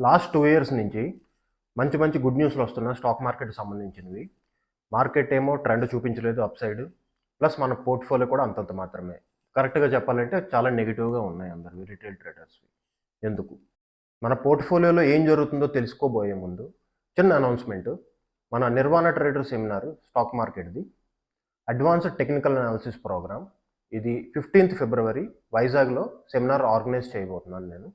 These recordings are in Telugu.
లాస్ట్ టూ ఇయర్స్ నుంచి మంచి మంచి గుడ్ న్యూస్లు వస్తున్నాయి స్టాక్ మార్కెట్ సంబంధించినవి. మార్కెట్ ఏమో ట్రెండ్ చూపించలేదు అప్ సైడ్. ప్లస్ మన పోర్ట్ఫోలియో కూడా అంతంత మాత్రమే. కరెక్ట్గా చెప్పాలంటే చాలా నెగిటివ్గా ఉన్నాయి అందరు రిటైల్ ట్రేడర్స్వి. ఎందుకు? మన పోర్ట్ఫోలియోలో ఏం జరుగుతుందో తెలుసుకోబోయే ముందు చిన్న అనౌన్స్మెంట్. మన Nirvana trader seminar stock మార్కెట్ది. Advanced technical analysis program. ఇది ఫిఫ్టీన్త్ ఫిబ్రవరి వైజాగ్లో సెమినార్ ఆర్గనైజ్ చేయబోతున్నాను నేను.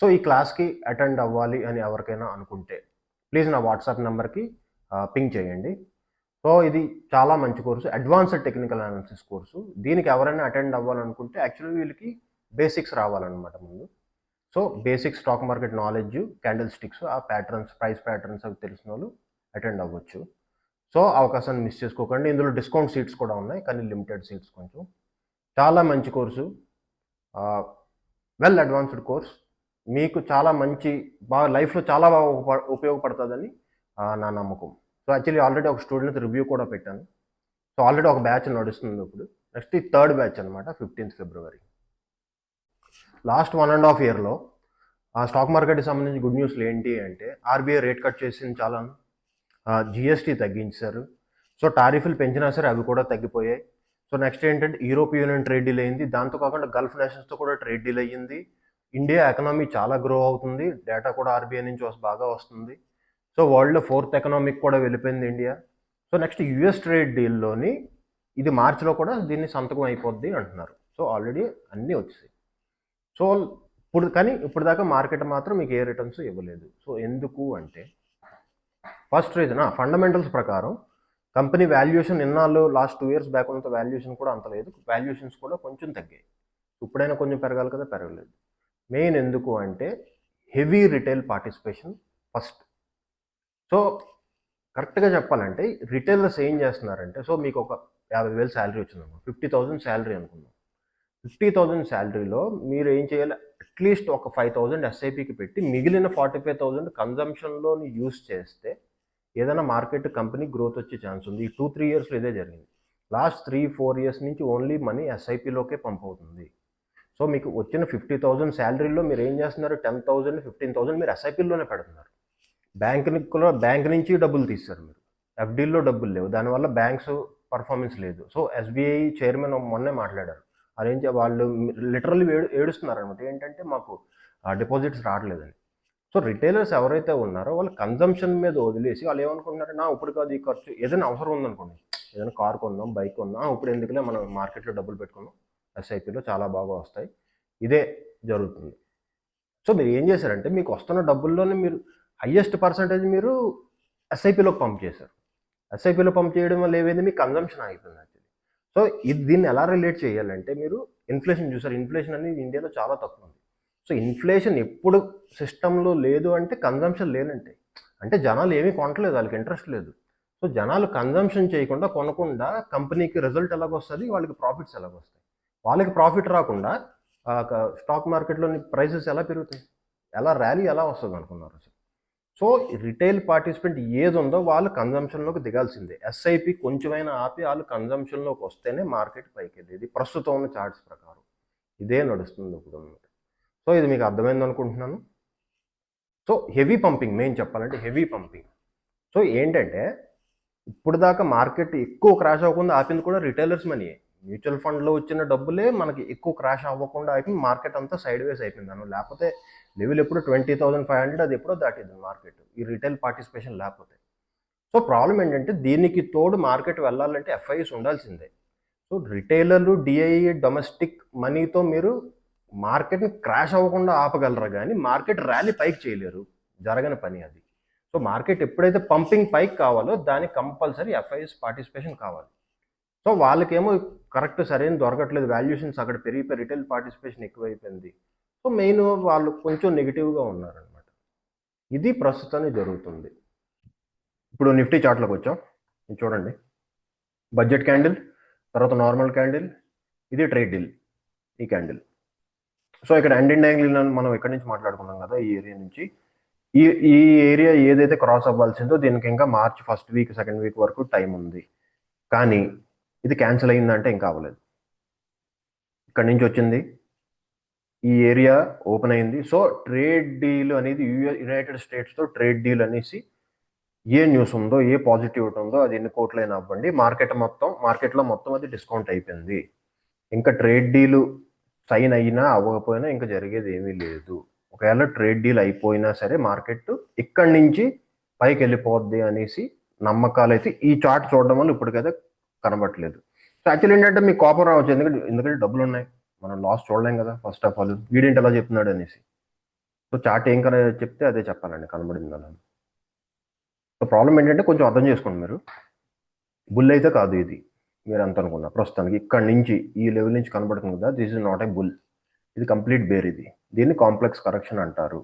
సో ఈ క్లాస్కి అటెండ్ అవ్వాలి అని ఎవరికైనా అనుకుంటే ప్లీజ్ నా వాట్సాప్ నెంబర్కి పింక్ చేయండి. సో ఇది చాలా మంచి course. Advanced technical analysis course. దీనికి ఎవరైనా అటెండ్ అవ్వాలనుకుంటే యాక్చువల్లీ వీళ్ళకి బేసిక్స్ రావాలన్నమాట ముందు. So basic stock market knowledge candlesticks ఆ ప్యాటర్న్స్ ప్రైస్ ప్యాటర్న్స్ అవి తెలిసిన వాళ్ళు అటెండ్ అవ్వచ్చు. సో అవకాశాన్ని మిస్ చేసుకోకండి. ఇందులో డిస్కౌంట్ సీట్స్ కూడా ఉన్నాయి కానీ లిమిటెడ్ సీట్స్ కొంచెం. చాలా మంచి కోర్సు. Well advanced course. మీకు చాలా మంచి బాగా లైఫ్లో చాలా బాగా ఉప- ఉపయోగపడుతుందని నా నమ్మకం. సో యాక్చువల్లీ ఆల్రెడీ ఒక స్టూడెంట్ రివ్యూ కూడా పెట్టాను. సో ఆల్రెడీ ఒక బ్యాచ్ నడుస్తుంది ఇప్పుడు. నెక్స్ట్ ఈ థర్డ్ బ్యాచ్ అనమాట fifteenth February. Last one and half ఇయర్లో ఆ స్టాక్ మార్కెట్కి సంబంధించి గుడ్ న్యూస్లు ఏంటి అంటే ఆర్బీఐ రేట్ కట్ చేసింది చాలా జిఎస్టీ తగ్గించారు సో టారిఫ్లు పెంచినా సరే అవి కూడా తగ్గిపోయాయి. సో నెక్స్ట్ ఏంటంటే యూరోప్ యూనియన్ ట్రేడ్ డీల్ అయింది. దాంతో కాకుండా గల్ఫ్ నేషన్స్తో కూడా ట్రేడ్ డీల్ అయ్యింది. ఇండియా ఎకనామీ చాలా గ్రో అవుతుంది. డేటా కూడా ఆర్బీఐ నుంచి బాగా వస్తుంది. సో వరల్డ్లో ఫోర్త్ ఎకనామిక్ కూడా వెళ్ళిపోయింది India. So next US trade డీల్లోని ఇది మార్చిలో కూడా దీన్ని సంతకం అయిపోద్ది అంటున్నారు. సో ఆల్రెడీ అన్నీ వచ్చాయి సో ఇప్పుడు కానీ ఇప్పుడు దాకా మార్కెట్ మాత్రం మీకు ఏ రిటర్న్స్ ఇవ్వలేదు. సో ఎందుకు అంటే ఫస్ట్ రీజన్ ఫండమెంటల్స్ ప్రకారం కంపెనీ వాల్యుయేషన్ ఇన్నాళ్ళు లాస్ట్ టూ ఇయర్స్ బ్యాక్ ఉన్నంత వాల్యుయేషన్ కూడా అంత లేదు. వాల్యుయేషన్స్ కూడా కొంచెం తగ్గాయి. ఇప్పుడైనా కొంచెం పెరగాలి కదా పెరగలేదు. మెయిన్ ఎందుకు అంటే heavy retail participation first. So కరెక్ట్గా చెప్పాలంటే రిటైలర్స్ ఏం చేస్తున్నారంటే సో మీకు ఒక యాభై వేలు శాలరీ వచ్చిందమ్మా ఫిఫ్టీ థౌసండ్ శాలరీ అనుకుందాం. ఫిఫ్టీ థౌసండ్ శాలరీలో మీరు ఏం చేయాలి? అట్లీస్ట్ ఒక ఫైవ్ థౌసండ్ ఎస్ఐపికి పెట్టి మిగిలిన ఫార్టీ ఫైవ్ థౌసండ్ కన్జంప్షన్లో యూస్ చేస్తే ఏదైనా మార్కెట్ కంపెనీ గ్రోత్ వచ్చే ఛాన్స్ ఉంది. ఈ టూ త్రీ ఇయర్స్లో ఇదే జరిగింది. లాస్ట్ త్రీ ఫోర్ ఇయర్స్ నుంచి ఓన్లీ మనీ ఎస్ఐపిలోకే పంప్ అవుతుంది. సో మీకు వచ్చిన ఫిఫ్టీ థౌసండ్ శాలరీలో మీరు ఏం చేస్తున్నారు? టెన్ థౌసండ్ ఫిఫ్టీన్ థౌసండ్ మీరు ఎస్ఐపిల్లోనే పెడుతున్నారు. బ్యాంక్ కూడా బ్యాంక్ నుంచి డబ్బులు తీస్తారు మీరు. ఎఫ్డీల్లో డబ్బులు లేవు. దానివల్ల బ్యాంక్స్ పర్ఫార్మెన్స్ లేదు. సో ఎస్బీఐ చైర్మన్ మొన్నే మాట్లాడారు. అరేంజ్ వాళ్ళు లిటరల్లీ ఏడు ఏడుస్తున్నారు అనమాట ఏంటంటే మాకు డిపాజిట్స్ రావట్లేదని. సో రిటైలర్స్ ఎవరైతే ఉన్నారో వాళ్ళు కన్జంప్షన్ మీద వదిలేసి వాళ్ళు ఏమనుకుంటున్నారు? నా ఇప్పుడు కాదు ఈ ఖర్చు. ఏదైనా అవసరం ఉందనుకోండి. ఏదైనా కార్ కొందాం బైక్ కొందాం. ఇప్పుడు ఎందుకులే మనం మార్కెట్లో డబ్బులు పెట్టుకుందాం ఎస్ఐపిలో చాలా బాగా వస్తాయి. ఇదే జరుగుతుంది. సో మీరు ఏం చేశారంటే మీకు వస్తున్న డబ్బుల్లోనే మీరు హయ్యెస్ట్ పర్సంటేజ్ మీరు ఎస్ఐపిలోకి పంప్ చేశారు ఎస్ఐపిలో పంప్ చేయడం వల్ల ఏమైంది? మీ కన్జంప్షన్ ఆగిపోయింది యాక్చువల్లీ. సో ఇది దీన్ని ఎలా రిలేట్ చేయాలంటే మీరు ఇన్ఫ్లేషన్ చూసారు. ఇన్ఫ్లేషన్ అనేది ఇండియాలో చాలా తక్కువ ఉంది. సో ఇన్ఫ్లేషన్ ఎప్పుడు సిస్టంలో లేదు అంటే కన్జంప్షన్ లేనంటే అంటే జనాలు ఏమీ కొనట్లేదు వాళ్ళకి ఇంట్రెస్ట్ లేదు. సో జనాలు కన్జంప్షన్ చేయకుండా కొనకుండా కంపెనీకి రిజల్ట్ ఎలాగొస్తుంది? వాళ్ళకి ప్రాఫిట్స్ ఎలాగొస్తాయి? వాళ్ళకి ప్రాఫిట్ రాకుండా స్టాక్ మార్కెట్లోని ప్రైసెస్ ఎలా పెరుగుతాయి? ఎలా ర్యాలీ ఎలా వస్తుంది అనుకున్నారు అసలు సో రిటైల్ పార్టిసిపెంట్ ఏది ఉందో వాళ్ళు కన్జంప్షన్లోకి దిగాల్సిందే. ఎస్ఐపి కొంచెమైనా ఆపి వాళ్ళు కన్జంప్షన్లోకి వస్తేనే మార్కెట్ పైకి వెళ్ళేది ప్రస్తుతం ఉన్న చార్ట్స్ ప్రకారం ఇదే నడుస్తుంది ఇప్పుడు సో ఇది మీకు అర్థమైంది అనుకుంటున్నాను. సో హెవీ పంపింగ్ మెయిన్ చెప్పాలంటే హెవీ పంపింగ్ సో ఏంటంటే ఇప్పుడు దాకా మార్కెట్ ఎక్కువ క్రాష్ అవ్వకుండా ఆపింది కూడా రిటైలర్స్ మనీయే మ్యూచువల్ ఫండ్లో వచ్చిన డబ్బులే మనకి ఎక్కువ క్రాష్ అవ్వకుండా అయిపోయింది మార్కెట్ అంతా సైడ్ వేస్ అయిపోయింది అను లేకపోతే లెవెల్ ఎప్పుడు ట్వంటీ థౌసండ్ ఫైవ్ హండ్రెడ్ అది ఎప్పుడో దాటింది మార్కెట్. ఈ రిటైల్ పార్టిసిపేషన్ లేకపోతే. సో ప్రాబ్లం ఏంటంటే దీనికి తోడు మార్కెట్ వెళ్ళాలంటే ఎఫ్ఐఎస్ ఉండాల్సిందే. సో రిటైలర్లు డిఐ డొమెస్టిక్ మనీతో మీరు మార్కెట్ని క్రాష్ అవ్వకుండా ఆపగలరు కానీ మార్కెట్ ర్యాలీ పైకి చేయలేరు. జరగని పని అది. సో మార్కెట్ ఎప్పుడైతే పంపింగ్ పైకి కావాలో దానికి కంపల్సరీ ఎఫ్ఐఎస్ పార్టిసిపేషన్ కావాలి. సో వాళ్ళకేమో కరెక్ట్ సరైన దొరకట్లేదు. వాల్యుయేషన్స్ అక్కడ పెరిగిపోయి రిటైల్ పార్టిసిపేషన్ ఎక్కువైపోయింది. సో మెయిన్ వాళ్ళు కొంచెం నెగిటివ్గా ఉన్నారనమాట ఇది ప్రస్తుతానికి జరుగుతుంది. ఇప్పుడు నిఫ్టీ చార్ట్లోకి వచ్చాం. చూడండి. బడ్జెట్ క్యాండిల్ తర్వాత నార్మల్ క్యాండిల్ ఇది ట్రేడ్ డీల్ ఈ క్యాండిల్. సో ఇక్కడ ఎండ్ యాంగిల్ మనం ఎక్కడి నుంచి మాట్లాడుకున్నాం కదా ఈ ఏరియా నుంచి. ఈ ఈ ఏరియా ఏదైతే క్రాస్ అవ్వాల్సిందో దీనికి ఇంకా March first week second week వరకు టైం ఉంది. కానీ ఇది క్యాన్సిల్ అయిందంటే ఇంకా అవ్వలేదు. ఇక్కడి నుంచి వచ్చింది. ఈ ఏరియా ఓపెన్ అయింది. సో ట్రేడ్ డీల్ అనేది యుఎ యునైటెడ్ స్టేట్స్తో ట్రేడ్ డీల్ అనేసి ఏ న్యూస్ ఉందో ఏ పాజిటివిటీ ఉందో అది ఎన్ని కోట్లైనా అవ్వండి. మార్కెట్ మొత్తం మార్కెట్లో మొత్తం అది డిస్కౌంట్ అయిపోయింది. ఇంకా ట్రేడ్ డీల్ సైన్ అయినా అవ్వకపోయినా ఇంకా జరిగేది ఏమీ లేదు. ఒకవేళ ట్రేడ్ డీల్ అయిపోయినా సరే మార్కెట్ ఇక్కడి నుంచి పైకి వెళ్ళిపోద్ది అనేసి నమ్మకాలు అయితే ఈ చార్ట్ చూడడం వల్ల ఇప్పటికైతే కనబట్టలేదు సో యాక్చువల్ ఏంటంటే మీకు కోపం రావచ్చు. ఎందుకంటే ఎందుకంటే డబ్బులు ఉన్నాయి మనం లాస్ చూడలేం కదా ఫస్ట్ ఆఫ్ ఆల్ వీడేంటి ఎలా చెప్తున్నాడు అనేసి. సో చార్ట్ ఏం కన చెప్తే అదే చెప్పాలండి కనబడింది అలా. సో ప్రాబ్లం ఏంటంటే కొంచెం అర్థం చేసుకోండి మీరు. బుల్ అయితే కాదు ఇది. మీరు అంత అనుకున్నా ప్రస్తుతానికి ఇక్కడ నుంచి ఈ లెవెల్ నుంచి కనబడుతుంది కదా this is not a bull ఇది కంప్లీట్ బేర్ ఇది. దీన్ని కాంప్లెక్స్ కరెక్షన్ అంటారు.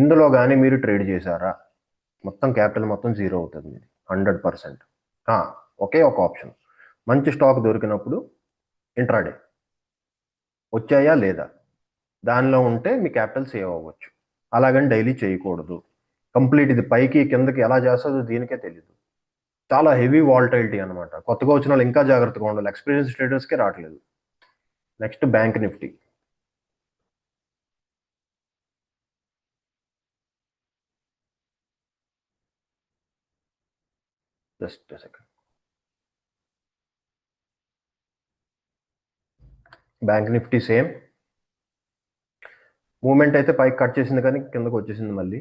ఇందులో కానీ మీరు ట్రేడ్ చేశారా? మొత్తం క్యాపిటల్ మొత్తం జీరో అవుతుంది. హండ్రెడ్ పర్సెంట్ ఒకే ఒక ఆప్షన్ మంచి స్టాక్ దొరికినప్పుడు ఇంట్రాడే వచ్చాయా లేదా? దానిలో ఉంటే మీ క్యాపిటల్ సేవ్ అవ్వచ్చు. అలాగని డైలీ చేయకూడదు. కంప్లీట్ ఇది పైకి కిందకి ఎలా చేస్తుందో దీనికే తెలియదు చాలా హెవీ వాల్టైలిటీ అనమాట కొత్తగా వచ్చిన వాళ్ళు ఇంకా జాగ్రత్తగా ఉండాలి. ఎక్స్పీరియన్స్ ట్రేడర్స్కే రావట్లేదు. Next bank Nifty just second bank Nifty same. Moment అయితే పైకి కట్ చేసింది కానీ కిందకు వచ్చేసింది మళ్ళీ.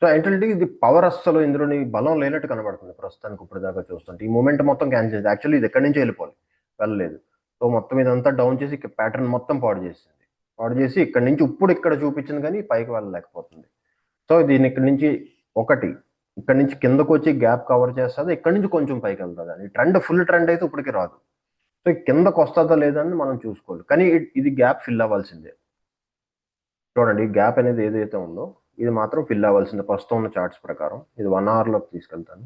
సో ఏంటంటే ఇది పవర్ అస్సలు ఇందులోని బలం లేనట్టు కనబడుతుంది ప్రస్తుతానికి ఇప్పుడు దాకా చూస్తుంటే. ఈ మూమెంట్ మొత్తం క్యాన్సిల్ చేసింది. యాక్చువల్లీ ఇది ఎక్కడి నుంచి వెళ్ళిపోవాలి వెళ్ళలేదు. సో మొత్తం ఇదంతా డౌన్ చేసి ప్యాటర్న్ మొత్తం పాడు చేసింది. పాడు చేసి ఇక్కడ నుంచి ఇప్పుడు ఇక్కడ చూపించింది కానీ పైకి వెళ్ళలేకపోతుంది. సో దీని ఇక్కడ నుంచి ఒకటి ఇక్కడ నుంచి కిందకు వచ్చి గ్యాప్ కవర్ చేస్తుంది. ఇక్కడ నుంచి కొంచెం పైకి వెళ్తుంది. అని ట్రెండ్ ఫుల్ ట్రెండ్ అయితే ఇప్పటికి రాదు. సో కిందకు వస్తుందా లేదా అని మనం చూసుకోవాలి. కానీ ఇది గ్యాప్ ఫిల్ అవ్వాల్సిందే. చూడండి ఈ గ్యాప్ అనేది ఏదైతే ఉందో ఇది మాత్రం ఫిల్ అవ్వాల్సిందే. ప్రస్తుతం ఉన్న చార్ట్స్ ప్రకారం. ఇది వన్ అవర్లోకి తీసుకెళ్తాను.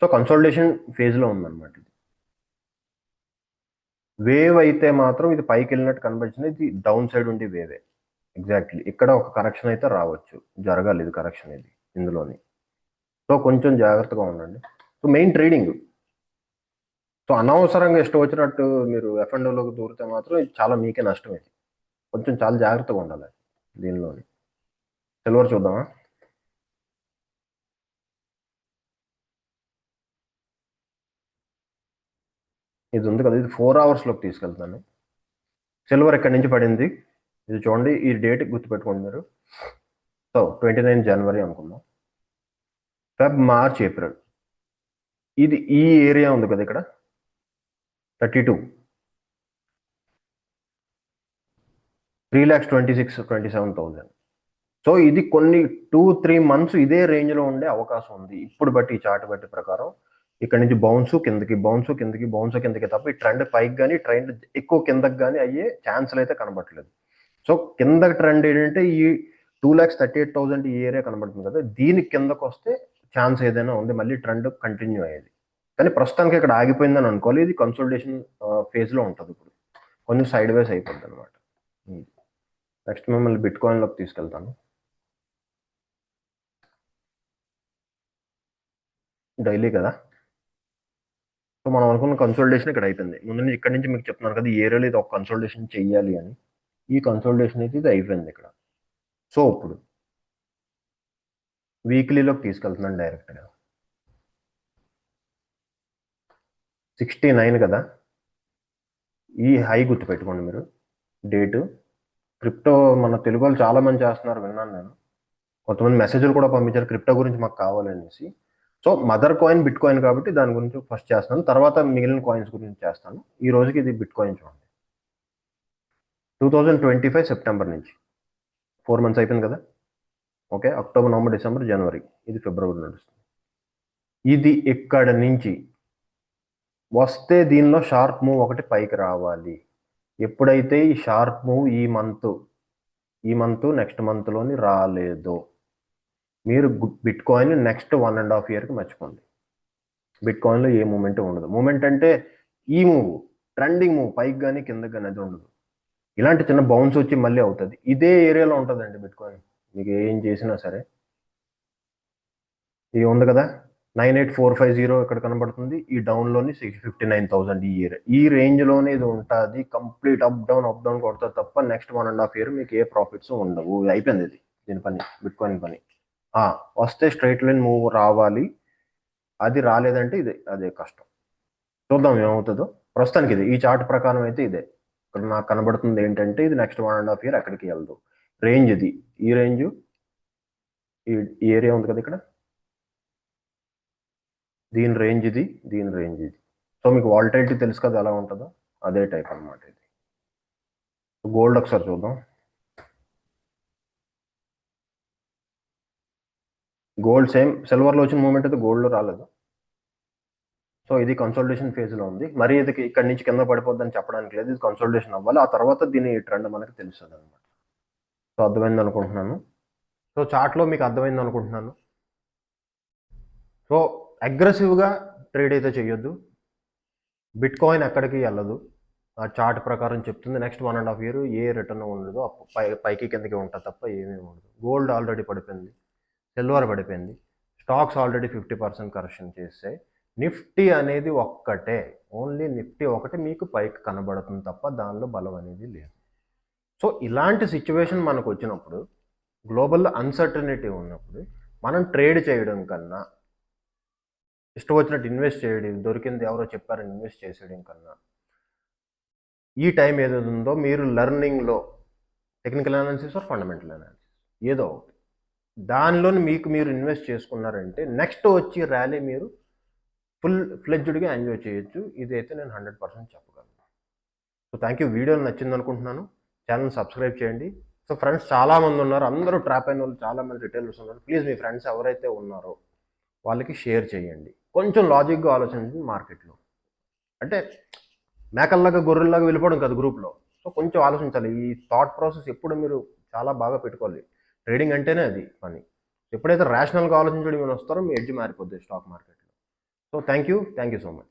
సో కన్సల్టేషన్ ఫేజ్లో ఉందన్నమాట ఇది. వేవ్ అయితే మాత్రం ఇది పైకి వెళ్ళినట్టు కనబడుతుంది. ఇది డౌన్ సైడ్ ఉండి వేవే ఎగ్జాక్ట్లీ ఇక్కడ ఒక కరెక్షన్ అయితే రావచ్చు. జరగాలి ఇది కరెక్షన్ ఇది ఇందులోని. సో కొంచెం జాగ్రత్తగా ఉండండి. సో మెయిన్ ట్రేడింగ్ సో అనవసరంగా ఇష్టం వచ్చినట్టు మీరు ఎఫ్ఎండ్లోకి దూరితే మాత్రం ఇది చాలా మీకే నష్టం ఇది. కొంచెం చాలా జాగ్రత్తగా ఉండాలి దీనిలోని. సిల్వర్ చూద్దామా? ఇది ఉంది కదా ఇది ఫోర్ అవర్స్లోకి తీసుకెళ్తాను సిల్వర్ ఎక్కడి నుంచి పడింది. ఇది చూడండి ఈ డేట్ గుర్తుపెట్టుకోండి మీరు. సో ట్వంటీ నైన్ జనవరి అనుకుందాం. ఫెబ్ మార్చ్ ఏప్రిల్ ఇది ఈ ఏరియా ఉంది కదా ఇక్కడ. Thirty two. Three lakhs twenty six twenty seven thousand so ఇది కొన్ని టూ త్రీ మంత్స్ ఇదే రేంజ్లో ఉండే అవకాశం ఉంది. ఇప్పుడు బట్టి ఈ చార్ట్ బట్టి ప్రకారం ఇక్కడ నుంచి బౌన్స్ కిందకి బౌన్స్ కిందకి బౌన్స్ కిందకి తప్ప ఈ ట్రెండ్ పైకి కానీ ట్రెండ్ ఎక్కువ కిందకి కానీ అయ్యే ఛాన్సులు అయితే కనబడట్లేదు. సో కింద ట్రెండ్ ఏంటంటే ఈ two lakhs thirty eight thousand ఈ ఏరియా కనబడుతుంది కదా దీని కిందకు వస్తే ఛాన్స్ ఏదైనా ఉంది. మళ్ళీ ట్రెండ్ కంటిన్యూ అయ్యేది. కానీ ప్రస్తుతానికి ఇక్కడ ఆగిపోయిందని అనుకోవాలి. ఇది కన్సల్టేషన్ ఫేజ్లో ఉంటుంది ఇప్పుడు. కొంచెం సైడ్ వేస్ అయిపోద్ది అనమాట నెక్స్ట్ మిమ్మల్ని బిట్ కాయిన్లోకి తీసుకెళ్తాను. డైలీ కదా? సో మనం అనుకున్న కన్సల్టేషన్ ఇక్కడ అయిపోయింది. ముందు ఇక్కడ నుంచి మీకు చెప్తున్నాను కదా ఈ ఏరియాలో ఇది ఒక కన్సల్టేషన్ చెయ్యాలి అని. ఈ కన్సల్టేషన్ అయితే ఇది అయిపోయింది ఇక్కడ. సో ఇప్పుడు వీక్లీలోకి తీసుకెళ్తున్నాను డైరెక్ట్గా సిక్స్టీ నైన్ కదా? ఈ హై గుర్తుపెట్టుకోండి మీరు. డేటు. క్రిప్టో మన తెలుగు వాళ్ళు చాలా మంది చేస్తున్నారు విన్నాను నేను. కొంతమంది మెసేజ్లు కూడా పంపించారు క్రిప్టో గురించి మాకు కావాలనేసి. So mother coin bitcoin కాబట్టి దాని గురించి ఫస్ట్ చేస్తాను తర్వాత మిగిలిన కాయిన్స్ గురించి చేస్తాను. ఈ రోజుకి ఇది బిట్ కాయిన్ చూడండి. Two thousand twenty five September నుంచి. ఫోర్ మంత్స్ అయిపోయింది కదా? ఓకే అక్టోబర్ నవంబర్ డిసెంబర్ జనవరి. ఇది ఫిబ్రవరి నడుస్తుంది. ఇది ఇక్కడ నుంచి వస్తే దీనిలో షార్ప్ మూవ్ ఒకటి పైకి రావాలి. ఎప్పుడైతే ఈ షార్ప్ మూవ్ ఈ మంత్ ఈ మంత్ నెక్స్ట్ మంత్లోని రాలేదో మీరు Bitcoin next one and half ఇయర్కి మర్చిపోండి బిట్ కాయిన్లో ఏ మూమెంట్ ఉండదు. మూమెంట్ అంటే ఈ మూవ్ ట్రెండింగ్ మూవ్ పైకి కానీ కిందకి కానీ అది ఉండదు. ఇలాంటి చిన్న బౌన్స్ వచ్చి మళ్ళీ అవుతుంది. ఇదే ఏరియాలో ఉంటుందండి బిట్ కాయిన్ మీకు ఏం చేసినా సరే. ఇది ఉంది కదా? Nine eight four five zero ఇక్కడ కనబడుతుంది. ఈ డౌన్లోని సిక్స్ ఫిఫ్టీ నైన్ థౌసండ్ ఈ ఇయర్ ఈ రేంజ్లోనే ఇది ఉంటుంది. Complete up down up down కొడతారు తప్ప next one and half year మీకు ఏ ప్రాఫిట్స్ ఉండవు. అయిపోయింది ఇది. దీని పని. బిట్కాయిన్ పని. వస్తే స్ట్రైట్ లైన్ మూవ్ రావాలి. అది రాలేదంటే ఇది అదే కష్టం. చూద్దాం ఏమవుతుందో. ప్రస్తుతానికి ఇది. ఈ చార్ట్ ప్రకారం అయితే ఇదే. ఇక్కడ నాకు కనబడుతుంది ఏంటంటే ఇది next one and half year అక్కడికి వెళ్దు. రేంజ్ ఇది. ఈ రేంజ్ ఈ ఈ ఏరియా ఉంది కదా ఇక్కడ? దీని రేంజ్ ఇది దీని రేంజ్ ఇది. సో మీకు వాల్టైలిటీ తెలుసు కదా ఎలా ఉంటుందో? అదే టైప్ అన్నమాట ఇది. గోల్డ్ ఒకసారి చూద్దాం. గోల్డ్ సేమ్ సిల్వర్లో వచ్చిన మూమెంట్ అయితే గోల్డ్లో రాలేదు. సో ఇది కన్సల్టేషన్ ఫేజ్లో ఉంది. మరి ఇది ఇక్కడ నుంచి కింద పడిపోద్దని చెప్పడానికి లేదు. ఇది కన్సల్టేషన్ అవ్వాలి. ఆ తర్వాత దీని ట్రెండ్ మనకి తెలుస్తుంది అనమాట సో అర్థమైంది అనుకుంటున్నాను. సో చార్ట్లో మీకు అర్థమైంది అనుకుంటున్నాను. సో అగ్రెసివ్గా ట్రేడ్ అయితే చేయొద్దు బిట్ కాయిన్ ఎక్కడికి వెళ్ళదు ఆ చార్ట్ ప్రకారం చెప్తుంది next one and half year A return ఉండదు. పై పైకి కిందకి ఉంటుంది తప్ప ఏమీ ఉండదు. గోల్డ్ ఆల్రెడీ పడిపోయింది సిల్వర్ పడిపోయింది. Stocks already fifty percent correction చేస్తే నిఫ్టీ అనేది ఒక్కటే. ఓన్లీ నిఫ్టీ ఒకటే మీకు పైకి కనబడుతుంది తప్ప దానిలో బలం అనేది లేదు. సో ఇలాంటి సిచ్యువేషన్ మనకు వచ్చినప్పుడు గ్లోబల్ అన్సర్టనిటీ ఉన్నప్పుడు మనం ట్రేడ్ చేయడం కన్నా ఇష్టం వచ్చినట్టు ఇన్వెస్ట్ చేయడం. దొరికింది ఎవరో చెప్పారని ఇన్వెస్ట్ చేసేయడం కన్నా ఈ టైం ఏదైతే ఉందో మీరు లెర్నింగ్లో technical analysis or fundamental analysis ఏదో ఒకటి. దానిలో మీకు మీరు ఇన్వెస్ట్ చేసుకున్నారంటే నెక్స్ట్ వచ్చి ర్యాలీ మీరు ఫుల్ ఫ్లెడ్జ్డ్గా ఎంజాయ్ చేయొచ్చు. ఇదైతే నేను హండ్రెడ్ పర్సెంట్ చెప్పగలను. సో థ్యాంక్ యూ వీడియో నచ్చింది అనుకుంటున్నాను. ఛానల్ సబ్స్క్రైబ్ చేయండి. సో ఫ్రెండ్స్ చాలా మంది ఉన్నారు. అందరూ ట్రాప్ అయిన వాళ్ళు చాలామంది రిటైలర్స్ ఉన్నారు. ప్లీజ్ మీ ఫ్రెండ్స్ ఎవరైతే ఉన్నారో వాళ్ళకి షేర్ చేయండి. కొంచెం లాజిక్గా ఆలోచించింది మార్కెట్లో. అంటే మేకల్లాగా గొర్రెల్లాగా వెళ్ళిపోవడం కదా గ్రూప్లో. సో కొంచెం ఆలోచించాలి. ఈ థాట్ ప్రాసెస్ ఎప్పుడు మీరు చాలా బాగా పెట్టుకోవాలి. ట్రేడింగ్ అంటేనే అది పని. ఎప్పుడైతే రేషనల్గా ఆలోచించడం మీరు వస్తారో మీ ఎడ్జ్ మారిపోద్ది స్టాక్ మార్కెట్లో. So thank you thank you so much.